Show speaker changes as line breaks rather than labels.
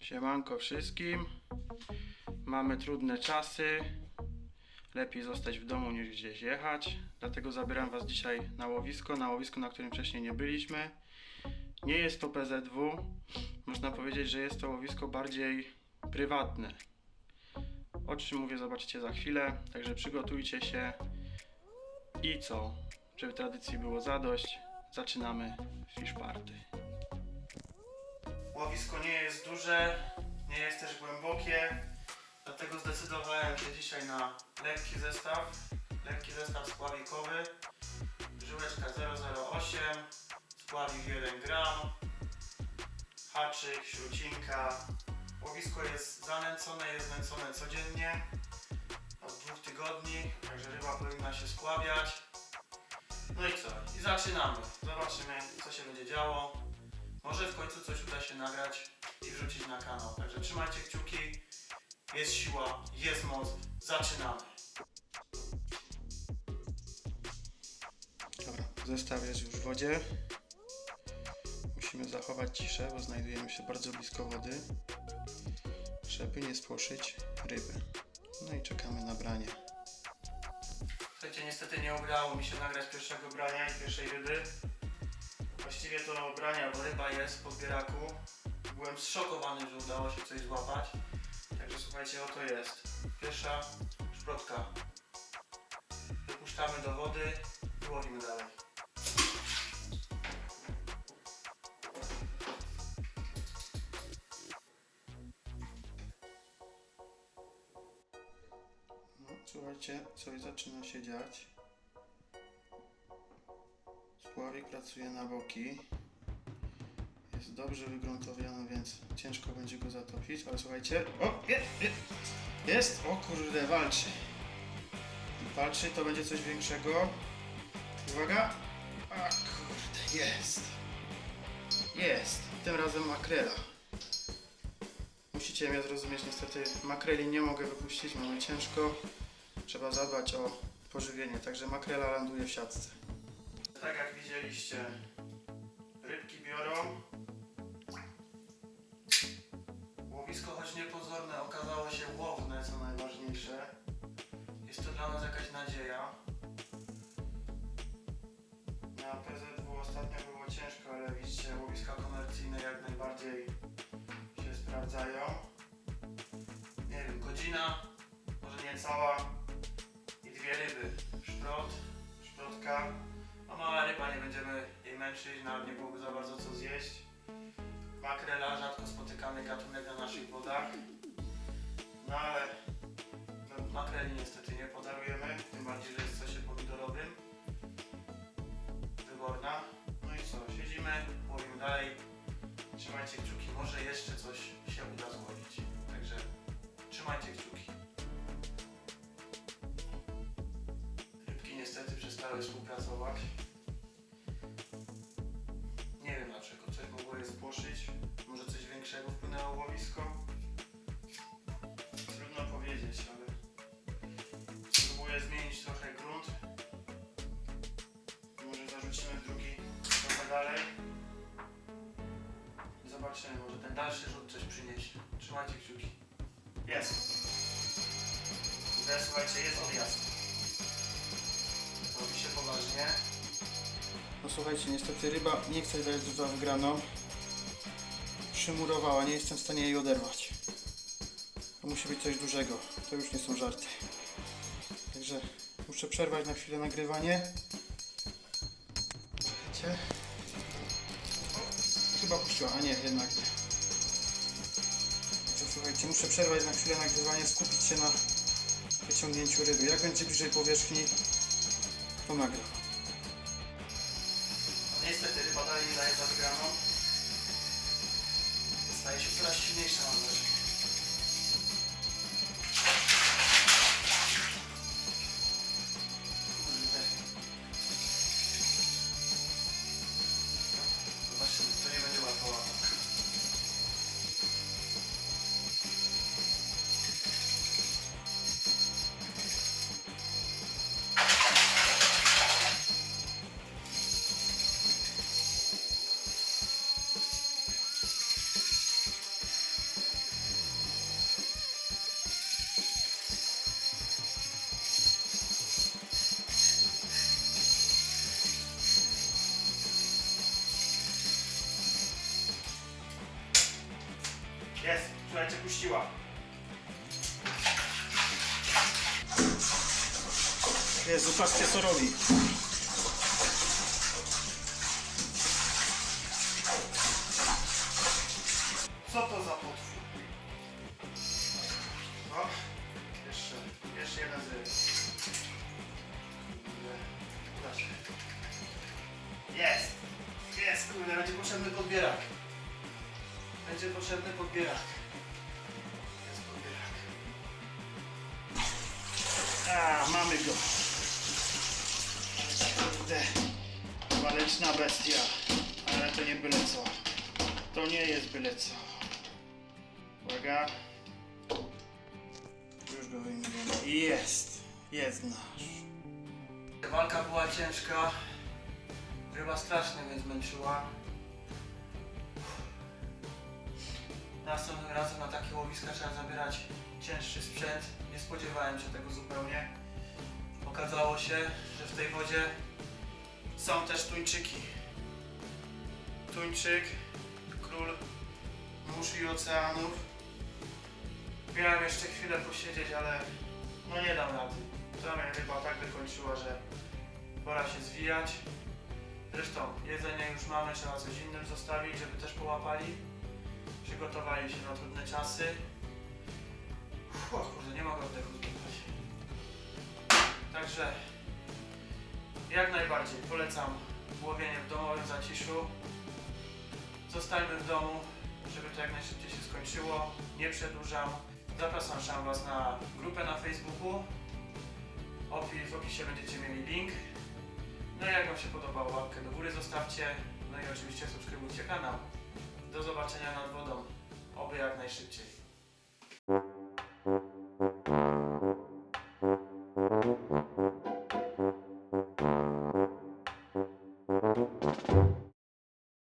Siemanko wszystkim. Mamy trudne czasy. Lepiej zostać w domu niż gdzieś jechać. Dlatego zabieram Was dzisiaj na łowisko, na łowisko, na którym wcześniej nie byliśmy. Nie jest to PZW. Można powiedzieć, że jest to łowisko bardziej prywatne. O czym mówię, zobaczycie za chwilę. Także przygotujcie się. I co? Żeby tradycji było zadość, zaczynamy fish party. Łowisko duże, nie jest też głębokie, dlatego zdecydowałem się dzisiaj na lekki zestaw, lekki zestaw spławikowy, żyłeczka 008, spławik 1 gram, haczyk, śrucinka. Łowisko jest zanęcone, jest nęcone codziennie od dwóch tygodni, także ryba powinna się spławiać. No i co? I zaczynamy. Zobaczymy, co się będzie działo. Może w końcu coś uda się nagrać wrzucić na kanał. Także trzymajcie kciuki. Jest siła, jest moc. Zaczynamy. Dobra, zestaw jest już w wodzie. Musimy zachować ciszę, bo znajdujemy się bardzo blisko wody, żeby nie spłoszyć ryby. No i czekamy na branie. Słuchajcie, niestety nie udało mi się nagrać pierwszego brania i pierwszej ryby. Właściwie to brania, bo ryba jest w podbieraku. Byłem zszokowany, że udało się coś złapać. Także słuchajcie, oto jest. Pierwsza szprotka. Wypuszczamy do wody i łowimy dalej. No, słuchajcie, coś zaczyna się dziać. Spławik pracuje na boki. Jest dobrze wygruntowiony, więc ciężko będzie go zatopić, ale słuchajcie. O! Je, je, jest! O kurde, walczy. Walczy, to będzie coś większego. Uwaga! A kurde, jest! Jest! Tym razem makrela. Musicie mnie zrozumieć, niestety makreli nie mogę wypuścić, mamy ciężko. Trzeba zadbać o pożywienie, także makrela ląduje w siatce. Tak jak widzieliście, rybki biorą. Łowisko, choć niepozorne, okazało się łowne, co najważniejsze. Jest to dla nas jakaś nadzieja. Na PZW ostatnio było ciężko, ale widzicie, łowiska komercyjne jak najbardziej się sprawdzają. Nie wiem, godzina, może nie cała i dwie ryby. Szprot, szprotka. A mała ryba, nie będziemy jej męczyć, nawet nie byłoby za bardzo co zjeść. Makrela, rzadko spotykany gatunek na naszych wodach. No ale no, makreli niestety nie podarujemy, tym bardziej, że jest sosie pomidorowym. Wyborna. No i co, siedzimy, łowimy dalej. Trzymajcie kciuki, może jeszcze coś się uda złowić. Także trzymajcie kciuki. Rybki niestety przestały współpracować. Spłoszyć. Może coś większego wpłynęło łowisko. Trudno powiedzieć, ale spróbuję zmienić trochę grunt. Może zarzucimy drugi trochę dalej. Zobaczymy, może ten dalszy rzut coś przyniesie. Trzymajcie kciuki. Jest. Teraz słuchajcie, jest odjazd. Robi się poważnie. No słuchajcie, niestety ryba nie chce dać za wygraną. Przymurowała, nie jestem w stanie jej oderwać. To musi być coś dużego. To już nie są żarty. Także muszę przerwać na chwilę nagrywanie. Wiecie? Chyba puściła, a nie, jednak nie. Także słuchajcie, muszę przerwać na chwilę nagrywanie, skupić się na wyciągnięciu ryby. Jak będzie bliżej powierzchni, to nagram. No niestety ryba nie daje za wygraną. Eu acho que eles estão agora? Słuchajcie, puściła. Jezu, patrzcie co robi. Co to za potwór? O, jeszcze, jeszcze jeden. Kurde, uda się. Jest! Jest, kurde, będzie potrzebny podbierak. Będzie potrzebny podbierak. Mamy go. Kurde. Waleczna bestia. Ale to nie byle co. To nie jest byle co. Uwaga. Już go wyjmujemy. Jest. Jest nasz. Walka była ciężka. Ryba strasznie mnie zmęczyła. Następnym razem na takie łowiska trzeba zabierać cięższy sprzęt. Nie spodziewałem się tego zupełnie. Okazało się, że w tej wodzie są też tuńczyki. Tuńczyk, król mórz i oceanów. Miałem jeszcze chwilę posiedzieć, ale no nie dam rady. To mnie ryba tak wykończyła, że pora się zwijać. Zresztą jedzenie już mamy, trzeba coś innym zostawić, żeby też połapali. Przygotowali się na trudne czasy. Uff, kurde, nie mogę oddechu zbywać. Także jak najbardziej polecam łowienie w domowym zaciszu. Zostańmy w domu, żeby to jak najszybciej się skończyło. Nie przedłużam. Zapraszam Was na grupę na Facebooku. W opisie będziecie mieli link. No i jak Wam się podobało, łapkę do góry zostawcie. No i oczywiście subskrybujcie kanał. Do zobaczenia nad wodą. Oby jak najszybciej.